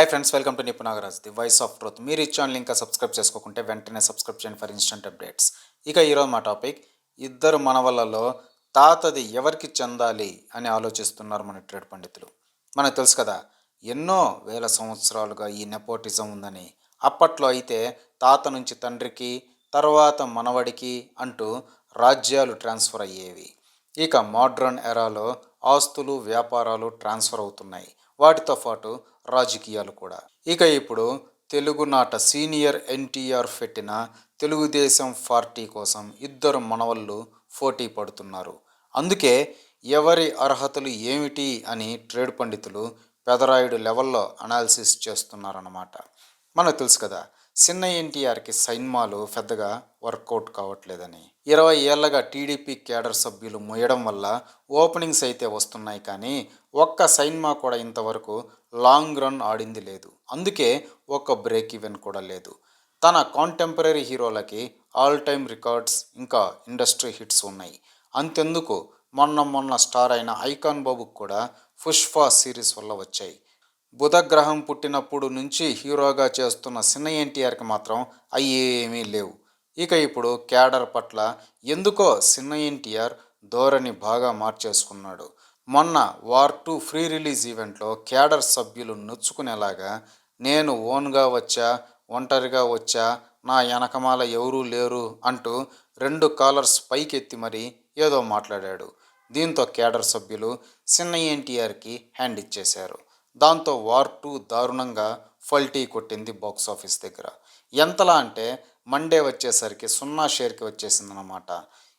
Hi friends welcome to Nipu Nagaraj the voice of truth మీరు ఈ channel ఇంకా subscribe చేసుకోకుంటే వెంటనే సబ్స్క్రైబ్ చేయండి ఫర్ ఇన్స్టెంట్ అప్డేట్స్ ఇక ఈరోజు మా టాపిక్ ఇద్దరు మనవలలో తాతది ఎవరికి చెందాలి అని ఆలోచిస్తున్నారు మన ట్రేడ్ పండితులు. మనకు తెలుసు కదా ఎన్నో వేల సంవత్సరాలుగా ఈ నెపోటిజం ఉందని. అప్పట్లో అయితే తాత నుంచి తండ్రికి తర్వాత మనవడికి అంటూ రాజ్యాలు ట్రాన్స్ఫర్ అయ్యేవి. ఇక మోడ్రన్ ఎరాలో ఆస్తులు వ్యాపారాలు ట్రాన్స్ఫర్ అవుతున్నాయి. వాటితో పాటు రాజకీయాలు కూడా. ఇక ఇప్పుడు తెలుగునాట సీనియర్ ఎన్టీఆర్ పెట్టిన తెలుగుదేశం పార్టీ కోసం ఇద్దరు మనవళ్ళు పోటీ పడుతున్నారు. అందుకే ఎవరి అర్హతలు ఏమిటి అని ట్రేడ్ పండితులు పెదరాయుడు లెవెల్లో అనాలిసిస్ చేస్తున్నారన్నమాట. మనకు తెలుసు కదా చిన్న ఎన్టీఆర్కి సైన్మాలు పెద్దగా వర్కౌట్ కావట్లేదని. ఇరవై ఏళ్ళగా టీడీపీ కేడర్ సభ్యులు మొయ్యడం వల్ల ఓపెనింగ్స్ అయితే వస్తున్నాయి కానీ ఒక్క సైన్మా కూడా ఇంతవరకు లాంగ్ రన్ ఆడింది లేదు. అందుకే ఒక్క బ్రేక్ ఈవెన్ కూడా లేదు. తన కాంటెంపరీ హీరోలకి ఆల్ టైమ్ రికార్డ్స్ ఇంకా ఇండస్ట్రీ హిట్స్ ఉన్నాయి. అంతెందుకు? మొన్న మొన్న స్టార్ అయిన ఐకాన్ బాబుకు కూడా పుష్ప సిరీస్ వల్ల వచ్చాయి. బుధగ్రహం పుట్టినప్పుడు నుంచి హీరోగా చేస్తున్న చిన్న ఎన్టీఆర్కి మాత్రం అయ్యేమీ లేవు. ఇక ఇప్పుడు క్యాడర్ పట్ల ఎందుకో చిన్న ఎన్టీఆర్ ధోరణి బాగా మార్చేసుకున్నాడు. మొన్న వార్ టూ ఫ్రీ రిలీజ్ ఈవెంట్లో క్యాడర్ సభ్యులు నొచ్చుకునేలాగా నేను ఓన్గా వచ్చా ఒంటరిగా వచ్చా నా వెనకమాల ఎవరూ లేరు అంటూ రెండు కాలర్స్ పైకెత్తి మరీ ఏదో మాట్లాడాడు. దీంతో క్యాడర్ సభ్యులు చిన్న ఎన్టీఆర్కి హ్యాండ్ ఇచ్చేశారు. దాంతో వార్ టూ దారుణంగా ఫల్టీ కొట్టింది బాక్స్ ఆఫీస్ దగ్గర. ఎంతలా అంటే మండే వచ్చేసరికి సున్నా షేర్కి వచ్చేసిందనమాట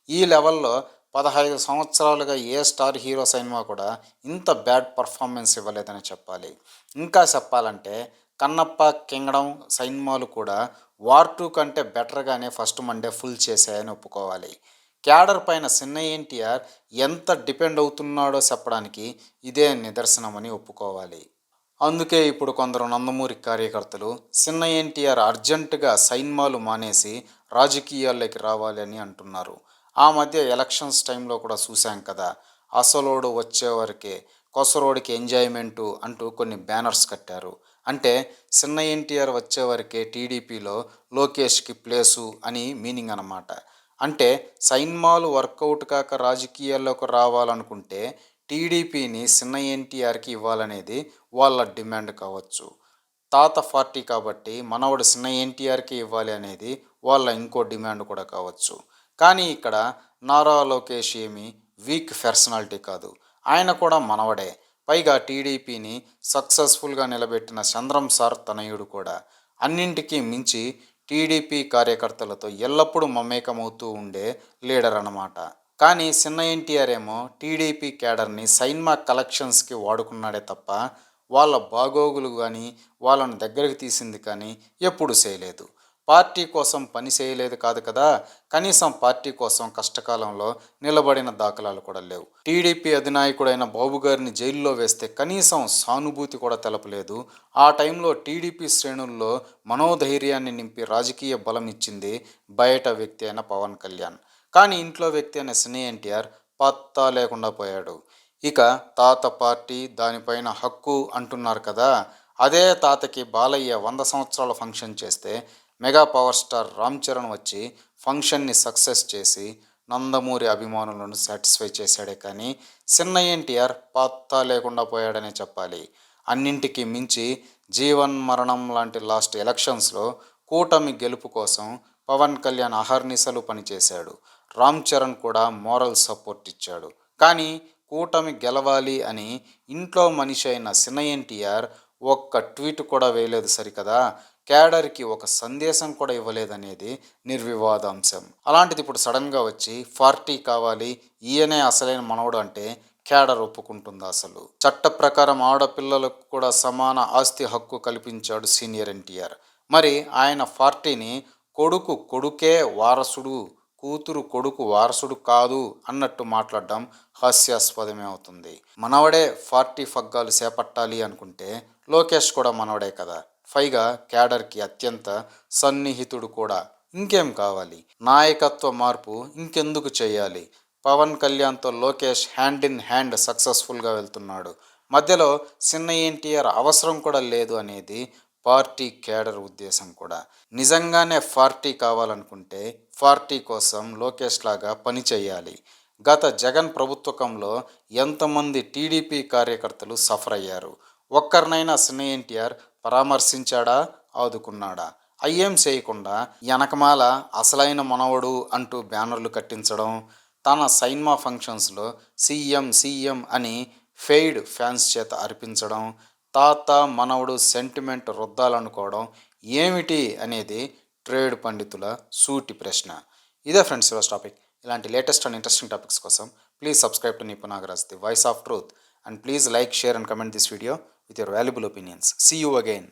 ఈ లెవెల్లో పదహైదు సంవత్సరాలుగా ఏ స్టార్ హీరో సినిమా కూడా ఇంత బ్యాడ్ పర్ఫార్మెన్స్ ఇవ్వలేదని చెప్పాలి. ఇంకా చెప్పాలంటే కన్నప్ప కింగడం సినిమాలు కూడా వార్ టూ కంటే బెటర్గానే ఫస్ట్ మండే ఫుల్ చేశాయని ఒప్పుకోవాలి. క్యాడర్ పైన చిన్న ఎన్టీఆర్ ఎంత డిపెండ్ అవుతున్నాడో చెప్పడానికి ఇదే నిదర్శనమని ఒప్పుకోవాలి. అందుకే ఇప్పుడు కొందరు నందమూరి కార్యకర్తలు చిన్న ఎన్టీఆర్ అర్జెంటుగా సైన్మాలు మానేసి రాజకీయాల్లోకి రావాలి అని అంటున్నారు. ఆ మధ్య ఎలక్షన్స్ టైంలో కూడా చూశాం కదా అసలోడు వచ్చేవరకే కొసరోడికి ఎంజాయ్మెంటు అంటూ కొన్ని బ్యానర్స్ కట్టారు. అంటే చిన్న ఎన్టీఆర్ వచ్చేవరకే టీడీపీలో లోకేష్కి ప్లేసు అని మీనింగ్ అన్నమాట. అంటే సైన్మాలు వర్కౌట్ కాక రాజకీయాల్లోకి రావాలనుకుంటే టీడీపీని చిన్న ఎన్టీఆర్కి ఇవ్వాలనేది వాళ్ళ డిమాండ్ కావచ్చు. తాత పార్టీ కాబట్టి మనవడు చిన్న ఎన్టీఆర్కి ఇవ్వాలి అనేది వాళ్ళ ఇంకో డిమాండ్ కూడా కావచ్చు. కానీ ఇక్కడ నారా లోకేష్ ఏమి వీక్ పర్సనాలిటీ కాదు. ఆయన కూడా మనవడే. పైగా టీడీపీని సక్సెస్ఫుల్గా నిలబెట్టిన చంద్రం సార్ తనయుడు కూడా. అన్నింటికీ మించి టీడీపీ కార్యకర్తలతో ఎల్లప్పుడూ మమేకమవుతూ ఉండే లీడర్ అన్నమాట. కానీ చిన్న ఎన్టీఆర్ ఏమో టీడీపీ క్యాడర్ని సైన్మా కలెక్షన్స్కి వాడుకున్నాడే తప్ప వాళ్ళ బాగోగులు కానీ వాళ్ళని దగ్గరికి తీసింది కానీ ఎప్పుడు చేయలేదు. పార్టీ కోసం పని చేయలేదు కాదు కదా. కనీసం పార్టీ కోసం కష్టకాలంలో నిలబడిన దాఖలాలు కూడా లేవు. టీడీపీ అధినాయకుడైన బాబు గారిని జైల్లో వేస్తే కనీసం సానుభూతి కూడా తెలపలేదు. ఆ టైంలో టీడీపీ శ్రేణుల్లో మనోధైర్యాన్ని నింపి రాజకీయ బలం ఇచ్చింది బయట వ్యక్తి అయిన పవన్ కళ్యాణ్. కానీ ఇంట్లో వ్యక్తి అయిన సినీ ఎన్టీఆర్ పత్తా లేకుండా పోయాడు. ఇక తాత పార్టీ దానిపైన హక్కు అంటున్నారు కదా. అదే తాతకి బాలయ్య వంద సంవత్సరాల ఫంక్షన్ చేస్తే mega power star Ram Charan వచ్చి ఫంక్షన్ని సక్సెస్ చేసి నందమూరి అభిమానులను సాటిస్ఫై చేశాడే కానీ చిన్న ఎన్టీఆర్ పాత్తా లేకుండా పోయాడనే చెప్పాలి. అన్నింటికి మించి జీవన్ మరణం లాంటి లాస్ట్ ఎలక్షన్స్లో కూటమి గెలుపు కోసం పవన్ కళ్యాణ్ అహర్నిశలు పనిచేశాడు. రామ్ చరణ్ కూడా మోరల్ సపోర్ట్ ఇచ్చాడు. కానీ కూటమి గెలవాలి అని ఇంట్లో మనిషి అయిన సిన్న ఎన్టీఆర్ ఒక్క ట్వీట్ కూడా వేయలేదు సరికదా? క్యాడర్కి ఒక సందేశం కూడా ఇవ్వలేదనేది నిర్వివాదాంశం. అలాంటిది ఇప్పుడు సడన్గా వచ్చి పార్టీ కావాలి ఈయనే అసలైన మనవడు అంటే క్యాడర్ ఒప్పుకుంటుంది అసలు. చట్ట ప్రకారం ఆడపిల్లలకు కూడా సమాన ఆస్తి హక్కు కల్పించాడు సీనియర్ ఎన్టీఆర్. మరి ఆయన పార్టీని కొడుకు కొడుకే వారసుడు కూతురు కొడుకు వారసుడు కాదు అన్నట్టు మాట్లాడడం హాస్యాస్పదమే అవుతుంది. మనవడే పార్టీ ఫగ్గాలు చేపట్టాలి అనుకుంటే లోకేష్ కూడా మనవడే కదా. పైగా క్యాడర్కి అత్యంత సన్నిహితుడు కూడా. ఇంకేం కావాలి? నాయకత్వ మార్పు ఇంకెందుకు చేయాలి? పవన్ కళ్యాణ్తో లోకేష్ హ్యాండ్ ఇన్ హ్యాండ్ సక్సెస్ఫుల్గా వెళ్తున్నాడు. మధ్యలో చిన్న ఎన్టీఆర్ అవసరం కూడా లేదు అనేది పార్టీ కేడర్ ఉద్దేశం కూడా. నిజంగానే పార్టీ కావాలనుకుంటే పార్టీ కోసం లోకేష్ లాగా పని చేయాలి. గత జగన్ ప్రభుత్వకంలో ఎంతమంది టీడీపీ కార్యకర్తలు సఫర్ అయ్యారు? ఒక్కరినైనా సిన్న ఎన్టీఆర్ పరామర్శించాడా? ఆదుకున్నాడా? అయ్యేం చేయకుండా వెనకమాల అసలైన మనవడు అంటూ బ్యానర్లు కట్టించడం తన సైన్మా ఫంక్షన్స్లో సీఎం సీఎం అని ఫెయిడ్ ఫ్యాన్స్ చేత అర్పించడం తాత మనవడు సెంటిమెంట్ రుద్దాలనుకోవడం ఏమిటి అనేది ట్రేడ్ పండితుల సూటి ప్రశ్న. ఇదే ఫ్రెండ్స్ ఈరోజు టాపిక్. ఇలాంటి లేటెస్ట్ అండ్ ఇంట్రెస్టింగ్ టాపిక్స్ కోసం please subscribe to Nipunagaraj the voice of truth and please like share and comment this video. with your valuable opinions. See you again.